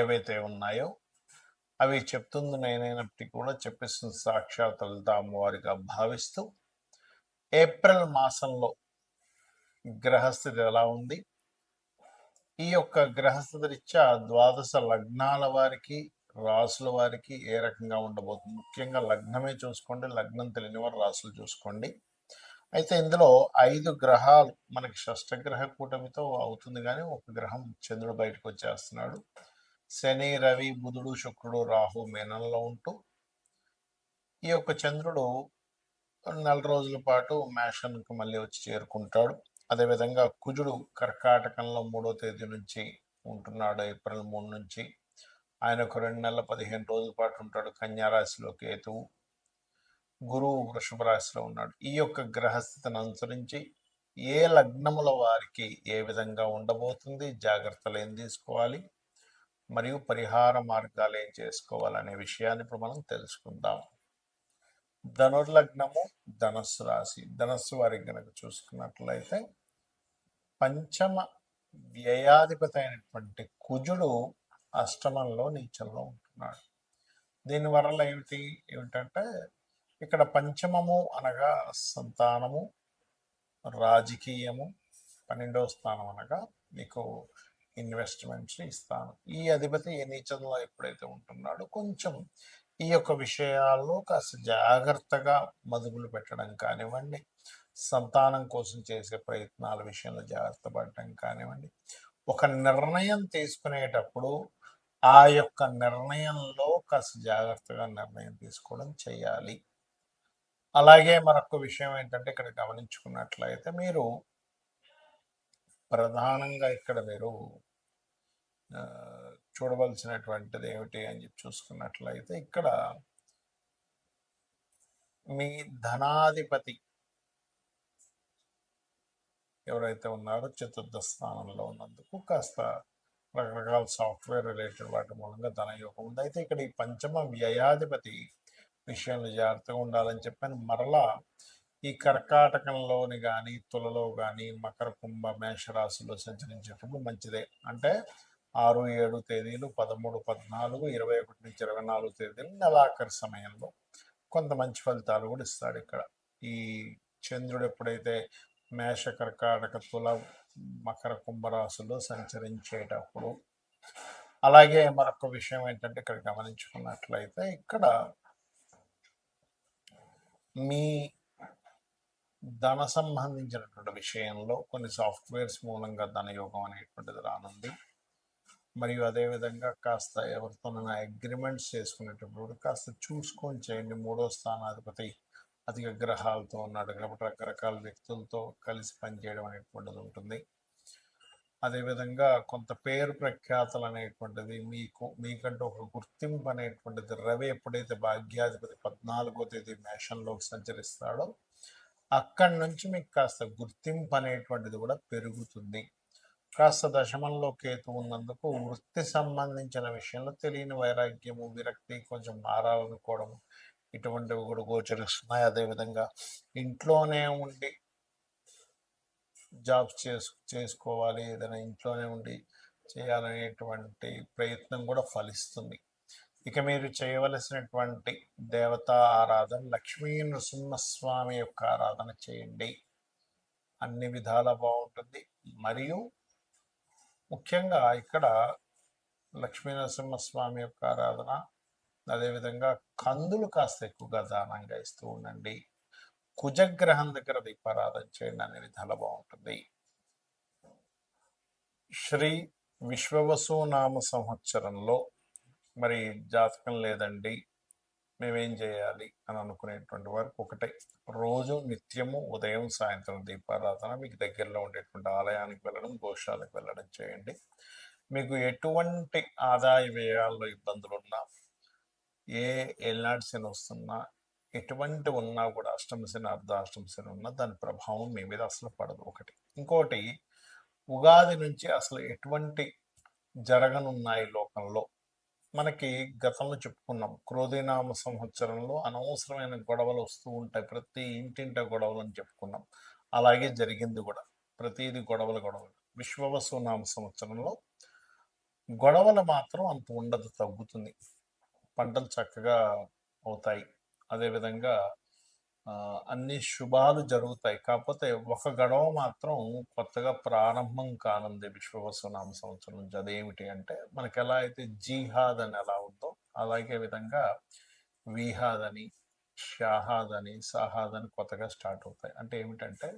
ఏవైతే ఉన్నాయో అవి చెప్తుంది నేనైనప్పటికీ కూడా చెప్పిస్తుంది సాక్షాత్ లలిత అమ్మవారిగా భావిస్తూ ఏప్రిల్ మాసంలో గ్రహస్థితి ఎలా ఉంది? ఈ యొక్క గ్రహస్థితి రీత్యా ద్వాదశ లగ్నాల వారికి రాసుల వారికి ఏ రకంగా ఉండబోతుంది? ముఖ్యంగా లగ్నమే చూసుకోండి లగ్నం తెలియని వారు రాసులు చూసుకోండి. అయితే ఇందులో ఐదు గ్రహాలు మనకి షష్టగ్రహ కూటమితో అవుతుంది కానీ ఒక గ్రహం చంద్రుడు బయటకు వచ్చేస్తున్నాడు. శని రవి బుధుడు శుక్రుడు రాహు మేనంలో ఉంటూ ఈ యొక్క చంద్రుడు నెల రోజుల పాటు మేషన్కి మళ్ళీ వచ్చి చేరుకుంటాడు. అదేవిధంగా కుజుడు కర్కాటకంలో మూడో తేదీ నుంచి ఉంటున్నాడు ఏప్రిల్ మూడు నుంచి. ఆయన ఒక రెండు నెలల పదిహేను రోజుల పాటు ఉంటాడు కన్యారాశిలో కేతువు గురువు వృషభ రాశిలో ఉన్నాడు. ఈ యొక్క గ్రహస్థితిని అనుసరించి ఏ లగ్నముల వారికి ఏ విధంగా ఉండబోతుంది జాగ్రత్తలు ఏం తీసుకోవాలి మరియు పరిహార మార్గాలు ఏం చేసుకోవాలనే విషయాన్ని ఇప్పుడు మనం తెలుసుకుందాం. ధనుర్లగ్నము ధనస్సు రాశి. ధనస్సు వారికి గనక చూసుకున్నట్లయితే పంచమ వ్యయాధిపతి అయినటువంటి కుజుడు అష్టమంలో నీచంలో ఉంటున్నాడు. దీనివల్ల ఏమిటి? ఏమిటంటే ఇక్కడ పంచమము అనగా సంతానము రాజకీయము పన్నెండవ స్థానం అనగా మీకు ఇన్వెస్ట్మెంట్స్ ఇస్తాను. ఈ అధిపతి ఏ నీచంలో ఎప్పుడైతే ఉంటున్నాడో కొంచెం ఈ యొక్క విషయాల్లో కాస్త జాగ్రత్తగా మదుపులు పెట్టడం కానివ్వండి సంతానం కోసం చేసే ప్రయత్నాల విషయంలో జాగ్రత్త పడటం కానివ్వండి. ఒక నిర్ణయం తీసుకునేటప్పుడు ఆ యొక్క నిర్ణయంలో కాస్త జాగ్రత్తగా నిర్ణయం తీసుకోవడం చేయాలి. అలాగే మరొక విషయం ఏంటంటే ఇక్కడ గమనించుకున్నట్లయితే మీరు ప్రధానంగా ఇక్కడ మీరు చూడవలసినటువంటిది ఏమిటి అని చెప్పి చూసుకున్నట్లయితే ఇక్కడ మీ ధనాధిపతి ఎవరైతే ఉన్నారో చతుర్థ స్థానంలో ఉన్నందుకు కాస్త రకరకాల సాఫ్ట్వేర్ రిలేటెడ్ వాటి మూలంగా ధనయోగం ఉంది. అయితే ఇక్కడ ఈ పంచమ వ్యయాధిపతి విషయంలో జాగ్రత్తగా ఉండాలని చెప్పాను. మరలా ఈ కర్కాటకంలోని కానీ తులలో కానీ మకర కుంభ మేషరాశిలో సంచరించేటప్పుడు మంచిదే. అంటే ఆరు ఏడు తేదీలు పదమూడు పద్నాలుగు ఇరవై ఒకటి నుంచి ఇరవై నాలుగు తేదీలు నెలాఖరి సమయంలో కొంత మంచి ఫలితాలు కూడా ఇస్తాడు ఇక్కడ. ఈ చంద్రుడు ఎప్పుడైతే మేష కర్కాటక తుల మకర కుంభరాశుల్లో సంచరించేటప్పుడు అలాగే మరొక విషయం ఏంటంటే ఇక్కడ గమనించుకున్నట్లయితే ఇక్కడ మీ ధన సంబంధించినటువంటి విషయంలో కొన్ని సాఫ్ట్వేర్స్ మూలంగా ధనయోగం అనేటువంటిది రానుంది. మరియు అదేవిధంగా కాస్త ఎవరితోనైనా అగ్రిమెంట్స్ చేసుకునేటప్పుడు కాస్త చూసుకొని చేయండి. మూడో స్థానాధిపతి అధిక గ్రహాలతో ఉన్నాడు కాబట్టి రకరకాల వ్యక్తులతో కలిసి పనిచేయడం అనేటువంటిది ఉంటుంది. అదేవిధంగా కొంత పేరు ప్రఖ్యాతలు అనేటువంటిది మీకు మీకంటూ ఒక గుర్తింపు అనేటువంటిది రవి ఎప్పుడైతే భాగ్యాధిపతి పద్నాలుగో తేదీ మేషంలోకి సంచరిస్తాడో అక్కడి నుంచి మీకు కాస్త గుర్తింపు అనేటువంటిది కూడా పెరుగుతుంది. కాస్త దశమంలో కేతు ఉన్నందుకు వృత్తి సంబంధించిన విషయంలో తెలియని వైరాగ్యము విరక్తి కొంచెం మారాలనుకోవడము ఇటువంటివి కూడా గోచరిస్తున్నాయి. అదేవిధంగా ఇంట్లోనే ఉండి జాబ్ చేసు చేసుకోవాలి ఏదైనా ఇంట్లోనే ఉండి చేయాలనేటువంటి ప్రయత్నం కూడా ఫలిస్తుంది. ఇక మీరు చేయవలసినటువంటి దేవతా ఆరాధన లక్ష్మీ నృసింహస్వామి యొక్క ఆరాధన చేయండి. అన్ని విధాల బాగుంటుంది. మరియు ముఖ్యంగా ఇక్కడ లక్ష్మీ నరసింహస్వామి యొక్క ఆరాధన అదేవిధంగా కందులు కాస్త ఎక్కువగా దానంగా ఇస్తూ ఉండండి. కుజగ్రహం దగ్గర దీపారాధన చేయండి. అనే విధాలు బాగుంటుంది. శ్రీ విశ్వవసు నామ సంవత్సరంలో మరి జాతకం లేదండి. మేమేం చేయాలి అని అనుకునేటువంటి వారికి ఒకటే. రోజు నిత్యము ఉదయం సాయంత్రం దీపారాధన మీకు దగ్గరలో ఉండేటువంటి ఆలయానికి వెళ్ళడం గోశాలకు వెళ్ళడం చేయండి. మీకు ఎటువంటి ఆదాయ వ్యయాల్లో ఇబ్బందులు ఉన్నా ఏ ఎల్నాడు శని వస్తున్నా ఎటువంటి ఉన్నా కూడా అష్టమ శని అర్ధాష్టమ శని ఉన్నా దాని ప్రభావం మీ మీద అసలు పడదు. ఒకటి. ఇంకోటి ఉగాది నుంచి అసలు ఎటువంటి జరగనున్నాయి లోకంలో మనకి గతంలో చెప్పుకున్నాం. క్రోధీనామ సంవత్సరంలో అనవసరమైన గొడవలు వస్తూ ఉంటాయి. ప్రతి ఇంటింట గొడవలు అని చెప్పుకున్నాం. అలాగే జరిగింది కూడా. ప్రతిది గొడవలు గొడవలు. విశ్వవసు నామ సంవత్సరంలో గొడవలు మాత్రం అంత ఉండదు తగ్గుతుంది. పంటలు చక్కగా అవుతాయి. అదేవిధంగా అన్ని శుభాలు జరుగుతాయి. కాకపోతే ఒక గడవ మాత్రం కొత్తగా ప్రారంభం కానుంది విశ్వవసునామ సంవత్సరం నుంచి. అదేమిటి అంటే మనకి ఎలా అయితే జీహాద్ అని ఎలా ఉందో అలాగే విధంగా విహాద్ అని షాహాద్ అని సాహాద్ అని కొత్తగా స్టార్ట్ అవుతాయి. అంటే ఏమిటంటే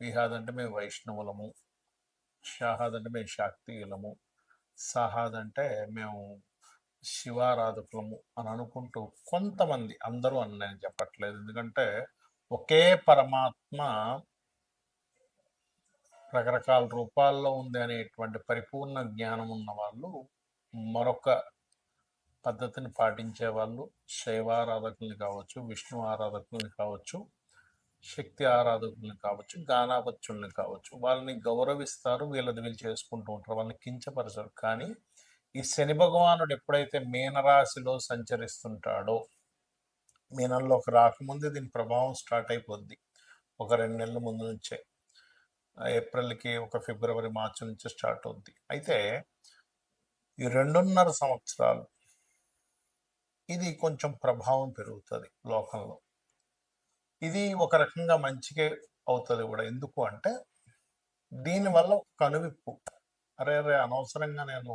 విహాద్ అంటే మేము వైష్ణవులము షాహాద్ అంటే మేము శాక్తియులము సాహాద్ అంటే మేము శివారాధకులము అని అనుకుంటూ కొంతమంది అందరూ అని నేను చెప్పట్లేదు. ఎందుకంటే ఒకే పరమాత్మ రకరకాల రూపాల్లో ఉంది అనేటువంటి పరిపూర్ణ జ్ఞానం ఉన్న వాళ్ళు మరొక పద్ధతిని పాటించే వాళ్ళు శైవారాధకుల్ని కావచ్చు విష్ణు ఆరాధకుల్ని కావచ్చు శక్తి ఆరాధకుల్ని కావచ్చు గానాపత్యుల్ని కావచ్చు. వాళ్ళని గౌరవిస్తారు వీళ్ళది వీళ్ళు చేసుకుంటూ ఉంటారు వాళ్ళని కించపరచరు కానీ ఈ శని భగవానుడు ఎప్పుడైతే మీనరాశిలో సంచరిస్తుంటాడో మీనంలోకి రాకముందే దీని ప్రభావం స్టార్ట్ అయిపోద్ది. ఒక రెండు నెలల ముందు నుంచే. ఏప్రిల్కి ఒక ఫిబ్రవరి మార్చి నుంచి స్టార్ట్ అవుద్ది. అయితే ఈ రెండున్నర సంవత్సరాలు ఇది కొంచెం ప్రభావం పెరుగుతుంది లోకంలో. ఇది ఒక రకంగా మంచిగా అవుతుంది కూడా. ఎందుకు అంటే దీనివల్ల ఒక కనువిప్పు. అరే అరే అనవసరంగా నేను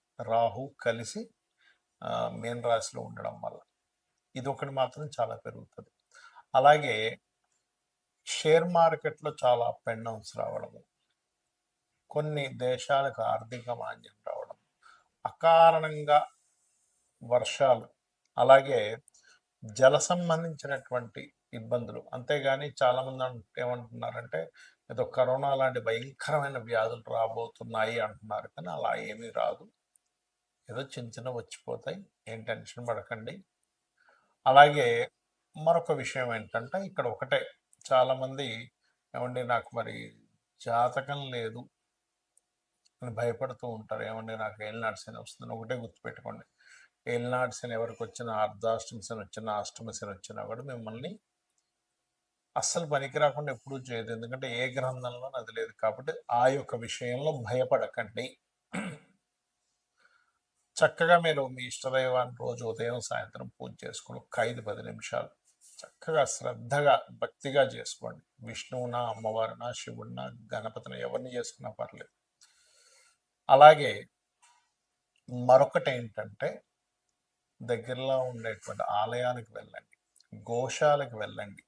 రాహు కలిసి ఆ, మీన రాశిలో ఉండడం వల్ల. ఇది ఒకటి మాత్రం చాలా పెరుగుతుంది. అలాగే షేర్ మార్కెట్లో చాలా అప్ అండ్ డౌన్స్ రావడము. కొన్ని దేశాలకు ఆర్థిక మాంద్యం రావడం. అకారణంగా వర్షాలు అలాగే జల సంబంధించినటువంటి ఇబ్బందులు. అంతేగాని చాలామంది ఏమంటున్నారంటే ఏదో కరోనా లాంటి భయంకరమైన వ్యాధులు రాబోతున్నాయి అంటున్నారు. కానీ అలా ఏమీ రాదు. ఏదో చిన్న చిన్న వచ్చిపోతాయి ఏం టెన్షన్ పడకండి. అలాగే మరొక విషయం ఏంటంటే ఇక్కడ ఒకటే. చాలామంది ఏమండి నాకు మరి జాతకం లేదు అని భయపడుతూ ఉంటారు. ఏమండి నాకు ఏలినాడు శని వస్తుంది ఒకటే గుర్తుపెట్టుకోండి. ఏలినాడు శని ఎవరికి వచ్చిన అర్ధాష్టమ శని వచ్చిన అష్టమ శని వచ్చినా కూడా మిమ్మల్ని అస్సలు పనికి రాకుండా ఎప్పుడూ చేయదు. ఎందుకంటే ఏ గ్రంథంలో అది లేదు. కాబట్టి ఆ యొక్క విషయంలో భయపడకండి. చక్కగా మీరు మీ ఇష్టదైవాన్ని రోజు ఉదయం సాయంత్రం పూజ చేసుకుని ఒక ఐదు పది నిమిషాలు చక్కగా శ్రద్ధగా భక్తిగా చేసుకోండి. విష్ణువునా అమ్మవారినా శివుడినా గణపతిని ఎవరిని చేసుకున్నా పర్లేదు. అలాగే మరొకటి ఏంటంటే దగ్గరలో ఉండేటువంటి ఆలయాలకు వెళ్ళండి గోశాలకు వెళ్ళండి.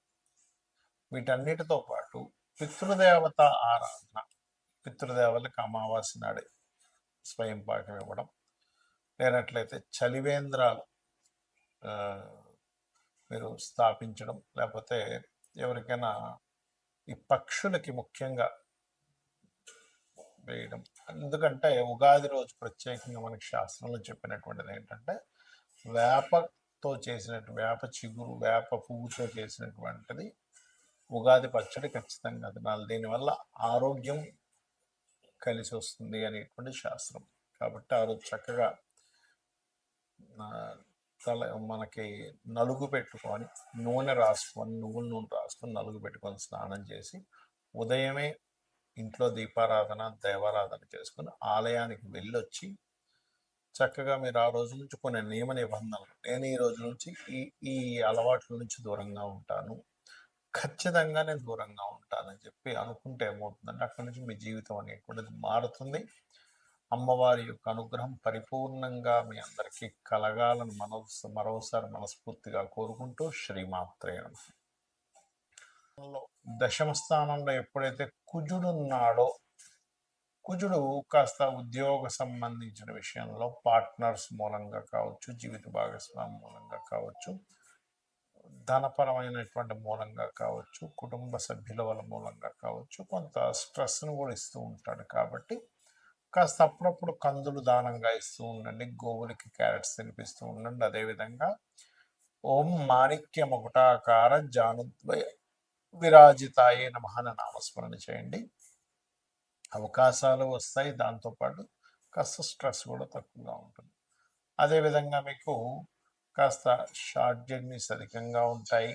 వీటన్నిటితో పాటు పితృదేవత ఆరాధన పితృదేవతలకు అమావాస్య నాడే స్వయం పాకం ఇవ్వడం లేనట్లయితే చలివేంద్రాలు మీరు స్థాపించడం లేకపోతే ఎవరికైనా ఈ పక్షులకి ముఖ్యంగా వేయడం. ఎందుకంటే ఉగాది రోజు ప్రత్యేకంగా మనకి శాస్త్రంలో చెప్పినటువంటిది ఏంటంటే వేపతో చేసినట్టు వేప చిగురు వేప పువ్వుతో చేసినటువంటిది ఉగాది పచ్చడి ఖచ్చితంగా తినాలి. దీనివల్ల ఆరోగ్యం కలిసి వస్తుంది అనేటువంటి శాస్త్రం. కాబట్టి ఆ రోజు చక్కగా తల మనకి నలుగు పెట్టుకొని నూనె రాసుకొని నువ్వుల నూనె రాసుకొని నలుగు పెట్టుకొని స్నానం చేసి ఉదయమే ఇంట్లో దీపారాధన దేవారాధన చేసుకుని ఆలయానికి వెళ్ళొచ్చి చక్కగా మీరు ఆ రోజు నుంచి కొన్ని నియమ నిబంధనలు. నేను ఈ రోజు నుంచి ఈ ఈ అలవాట్ల నుంచి దూరంగా ఉంటాను. ఖచ్చితంగా నేను దూరంగా ఉంటానని చెప్పి అనుకుంటే ఏమవుతుందంటే అక్కడి నుంచి మీ జీవితం అనేటువంటిది మారుతుంది. అమ్మవారి యొక్క అనుగ్రహం పరిపూర్ణంగా మీ అందరికీ కలగాలని మనసు మరోసారి మనస్ఫూర్తిగా కోరుకుంటూ శ్రీమాత్రే నమః. దశమ స్థానంలో ఎప్పుడైతే కుజుడు ఉన్నాడో కుజుడు కాస్త ఉద్యోగ సంబంధించిన విషయంలో పార్ట్నర్స్ మూలంగా కావచ్చు జీవిత భాగస్వామి మూలంగా కావచ్చు ధనపరమైనటువంటి మూలంగా కావచ్చు కుటుంబ సభ్యుల వల్ల మూలంగా కావచ్చు కొంత స్ట్రెస్ను కూడా ఇస్తూ ఉంటాడు కాబట్టి కాస్త అప్పుడప్పుడు కందులు దానంగా ఇస్తూ ఉండండి. గోవులకి క్యారెట్స్ తినిపిస్తూ ఉండండి. అదేవిధంగా ఓం మాణిక్య ముకుటాకార జానుద్వయ విరాజితాయే నమహన నామస్మరణ చేయండి. అవకాశాలు వస్తాయి. దాంతోపాటు కాస్త స్ట్రెస్ కూడా తక్కువగా ఉంటుంది. అదేవిధంగా మీకు కాస్త షార్ట్ జర్నీస్ అధికంగా ఉంటాయి.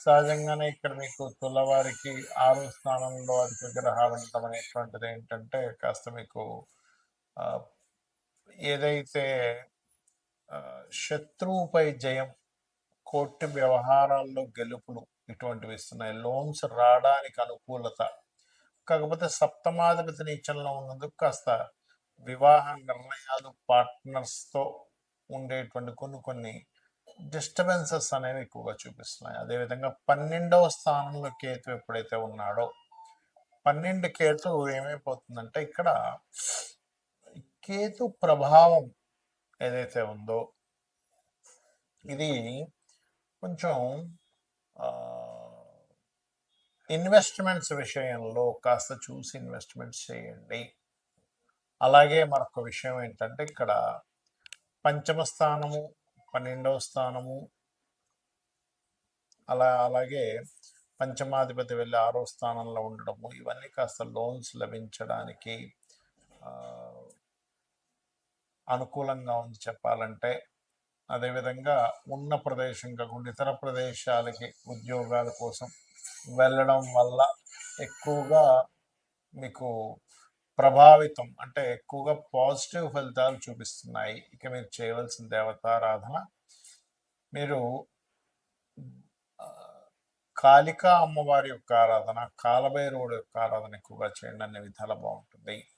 సహజంగానే ఇక్కడ మీకు తులవారికి ఆరు స్థానంలో అధిక గ్రహాలు ఉండటం అనేటువంటిది ఏంటంటే కాస్త మీకు ఏదైతే శత్రువుపై జయం కోర్టు వ్యవహారాల్లో గెలుపులు ఇటువంటివి ఇస్తున్నాయి. లోన్స్ రావడానికి అనుకూలత. కాకపోతే సప్తమాధిపతి నీచంలో ఉన్నందుకు కాస్త వివాహ నిర్ణయాలు పార్ట్నర్స్తో ఉండేటువంటి కొన్ని కొన్ని డిస్టర్బెన్సెస్ అనేవి ఎక్కువగా చూపిస్తున్నాయి. అదేవిధంగా పన్నెండవ స్థానంలో కేతు ఎప్పుడైతే ఉన్నాడో పన్నెండు కేతు ఏమైపోతుందంటే ఇక్కడ కేతు ప్రభావం ఏదైతే ఉందో ఇది కొంచెం ఇన్వెస్ట్మెంట్స్ విషయంలో కాస్త చూసి ఇన్వెస్ట్మెంట్స్ చేయండి. అలాగే మరొక విషయం ఏంటంటే ఇక్కడ పంచమ స్థానము పన్నెండవ స్థానము. అలా అలాగే పంచమాధిపతి వెళ్ళి ఆరో స్థానంలో ఉండడము. ఇవన్నీ కాస్త లోన్స్ లభించడానికి అనుకూలంగా ఉంది చెప్పాలంటే. అదేవిధంగా ఉన్న ప్రదేశం కాకుండా ఇతర ప్రదేశాలకి ఉద్యోగాల కోసం వెళ్ళడం వల్ల ఎక్కువగా మీకు ప్రభావితం అంటే ఎక్కువగా పాజిటివ్ ఫలితాలు చూపిస్తున్నాయి. ఇక మీరు చేయవలసిన దేవతారాధన. మీరు కాళికా అమ్మవారి యొక్క ఆరాధన కాలభైరవుడు యొక్క ఆరాధన ఎక్కువగా చేయండి. అనే విధాలు బాగుంటుంది.